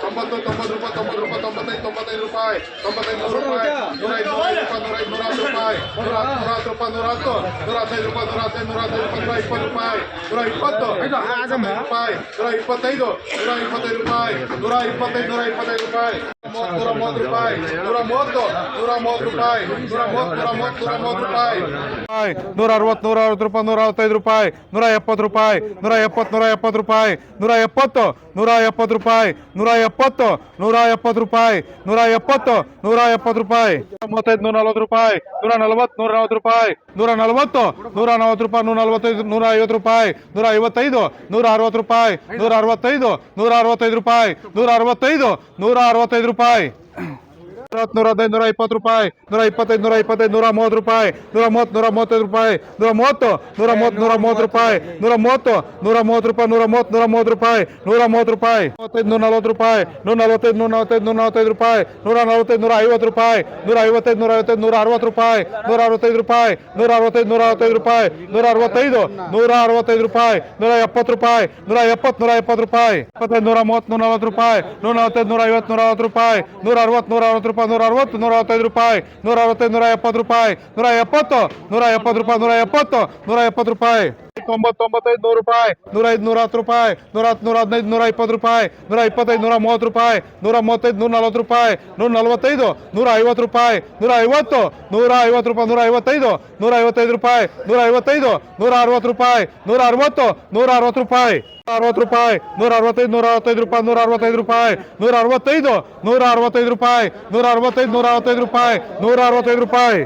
ತೊಂಬತ್ತು ತೊಂಬತ್ತು ರೂಪಾಯಿ ತೊಂಬತ್ತು ರೂಪಾಯಿ ತೊಂಬತ್ತೈದು ತೊಂಬತ್ತೈದು ರೂಪಾಯಿ ತೊಂಬತ್ತೈದು ನೂರು ರೂಪಾಯಿ ನೂರ ಐದು ನೂರ ಐದು ರೂಪಾಯಿ ನೂರ ಐದು ನೂರ ಹತ್ತು ರೂಪಾಯಿ ನೂರ ಹತ್ತು ನೂರ ಹತ್ತು ರೂಪಾಯಿ ನೂರ ಹತ್ತು ನೂರ ಹದಿನೈದು ರೂಪಾಯಿ ನೂರ ಹದಿನೈದು ನೂರ ಹದಿನೈದು ರೂಪಾಯಿ ನೂರ ಇಪ್ಪತ್ತು ರೂಪಾಯಿ ನೂರ ಇಪ್ಪತ್ತೈದು ನೂರ ಇಪ್ಪತ್ತೈದು ರೂಪಾಯಿ ನೂರ ಇಪ್ಪತ್ತೈದು ನೂರ ಇಪ್ಪತ್ತೈದು ರೂಪಾಯಿ ನೂರ ಮೂವತ್ತು ರೂಪಾಯಿ ನೂರ ಮೂವತ್ತು ನೂರ ಮೂವತ್ತು ರೂಪಾಯಿ ನೂರ ಮೂವತ್ತು ನೂರ ಮೂವತ್ತು ನೂರ ಮೂವತ್ತು ರೂಪಾಯಿ ನೂರ ಅರವತ್ತು ನೂರ ಅರವತ್ತು ರೂಪಾಯಿ ನೂರ ಅರವತ್ತೈದು ರೂಪಾಯಿ ನೂರ ಎಪ್ಪತ್ತು ರೂಪಾಯಿ ನೂರ ಎಪ್ಪತ್ತು ನೂರ ಎಪ್ಪತ್ತು ರೂಪಾಯಿ ನೂರ ಎಪ್ಪತ್ತು ನೂರ ಎಪ್ಪತ್ತು ರೂಪಾಯಿ ನೂರ ಎಪ್ಪತ್ತು, ನೂರ ಎಪ್ಪತ್ತು ರೂಪಾಯಿ, ನೂರ ಎಪ್ಪತ್ತು ನೂರ ಎಪ್ಪತ್ತು ರೂಪಾಯಿ. ಮೂವತ್ತೈದು ನೂರ ನಲ್ವತ್ತು ರೂಪಾಯಿ ನೂರ ನಲ್ವತ್ತು ನೂರ ನಲ್ವತ್ತು ರೂಪಾಯಿ. ನೂರ ನಲ್ವತ್ತು ನೂರ ನಲ್ವತ್ತು ರೂಪಾಯಿ ನೂರ ನಲ್ವತ್ತೈದು ನೂರ ಐವತ್ತು ರೂಪಾಯಿ. ನೂರ ಐವತ್ತೈದು ನೂರ ಅರವತ್ತು ರೂಪಾಯಿ. ನೂರ ಅರವತ್ತೈದು ನೂರ ಅರವತ್ತೈದು ರೂಪಾಯಿ. ನೂರ ಅರವತ್ತೈದು ನೂರ ಅರವತ್ತೈದು ರೂಪಾಯಿ. ನೂರ ನೂರ ಹದಿನೈದು ನೂರ ಇಪ್ಪತ್ತು ರೂಪಾಯಿ ನೂರ ಇಪ್ಪತ್ತೈದು ನೂರ ಇಪ್ಪತ್ತೈದು ನೂರ ಮೂವತ್ತು ರೂಪಾಯಿ ನೂರ ಮೂವತ್ತು ನೂರ ಮೂವತ್ತೈದು ರೂಪಾಯಿ ನೂರ ಮೂವತ್ತು ನೂರ ಮೂವತ್ತು ನೂರ ಮೂವತ್ತು ರೂಪಾಯಿ ನೂರ ಮೂವತ್ತು ನೂರ ಮೂವತ್ತು ರೂಪಾಯಿ ನೂರ ಮೂವತ್ತು ನೂರ ಮೂವತ್ತು ರೂಪಾಯಿ ನೂರ ಮೂವತ್ತು ರೂಪಾಯಿ ಮೂವತ್ತೈದು ನೂರ ನಲ್ವತ್ತು ರೂಪಾಯಿ ನೂರ ನಲವತ್ತೈದು ನೂರ ನಲವತ್ತೈದು ನೂರ ನಲವತ್ತೈದು ರೂಪಾಯಿ ನೂರ ನಲವತ್ತೈದು ನೂರ ಐವತ್ತು ರೂಪಾಯಿ ನೂರ ಐವತ್ತೈದು ನೂರ ಐವತ್ತೈದು ನೂರ ಅರವತ್ತು ರೂಪಾಯಿ ನೂರ ಅರವತ್ತೈದು ರೂಪಾಯಿ ನೂರ ಅರವತ್ತೈದು ನೂರ ಅರವತ್ತೈದು ರೂಪಾಯಿ ನೂರ ಅರವತ್ತೈದು ನೂರ ಅರವತ್ತೈದು ರೂಪಾಯಿ ನೂರ ಎಪ್ಪತ್ತು ರೂಪಾಯಿ ನೂರ ಎಪ್ಪತ್ತು ನೂರ ಎಪ್ಪತ್ತು ರೂಪಾಯಿ ಇಪ್ಪತ್ತೈದು ನೂರ ಮೂವತ್ತು ನೂರ ನಲವತ್ತು ರೂಪಾಯಿ ನೂರ ನಲವತ್ತೈದು ನೂರ ಐವತ್ತು ನೂರ ಅರವತ್ತು ರೂಪಾಯಿ ನೂರ ಅರವತ್ತು ನೂರ ಅರವತ್ತು ರೂಪಾಯಿ ನೂರ ಅರವತ್ತು, ನೂರ ಅರವತ್ತೈದು ರೂಪಾಯಿ, ನೂರ ಅರವತ್ತೈದು, ನೂರ ಎಪ್ಪತ್ತು ರೂಪಾಯಿ, ನೂರ ಎಪ್ಪತ್ತು ನೂರ ಎಪ್ಪತ್ತು ರೂಪಾಯಿ, ನೂರ ಎಪ್ಪತ್ತು ನೂರ ಎಪ್ಪತ್ತು ರೂಪಾಯಿ. ತೊಂಬತ್ತೊಂಬತ್ತೈದು ನೂರು ರೂಪಾಯಿ. ನೂರ ಐದು ನೂರ ಹತ್ತು ರೂಪಾಯಿ. ನೂರ ಹತ್ತು ನೂರ ಹದಿನೈದು ನೂರ ಇಪ್ಪತ್ತು ರೂಪಾಯಿ. ನೂರ ಇಪ್ಪತ್ತೈದು ನೂರ ಮೂವತ್ತು ರೂಪಾಯಿ. ನೂರ ಮೂವತ್ತೈದು ನೂರ ನಲ್ವತ್ತು ರೂಪಾಯಿ. ನೂರ ನಲ್ವತ್ತೈದು ನೂರ ಐವತ್ತು ರೂಪಾಯಿ. ನೂರ ಐವತ್ತು ನೂರ ಐವತ್ತು ರೂಪಾಯಿ. ನೂರ ಐವತ್ತೈದು ನೂರ ಐವತ್ತೈದು ರೂಪಾಯಿ. ನೂರ ಐವತ್ತೈದು ನೂರ ಅರವತ್ತು ರೂಪಾಯಿ. ನೂರ ಅರವತ್ತು ನೂರ ಅರವತ್ತು ರೂಪಾಯಿ. ಅರವತ್ತು ರೂಪಾಯಿ. ನೂರ ಅರವತ್ತೈದು ನೂರ ಅರವತ್ತೈದು ರೂಪಾಯಿ. ನೂರ ಅರವತ್ತೈದು ರೂಪಾಯಿ. ನೂರ ಅರವತ್ತೈದು ನೂರ ಅರವತ್ತೈದು ರೂಪಾಯಿ. ನೂರ ಅರವತ್ತೈದು ನೂರ ಅರವತ್ತೈದು ರೂಪಾಯಿ. ನೂರ ಅರವತ್ತೈದು ರೂಪಾಯಿ.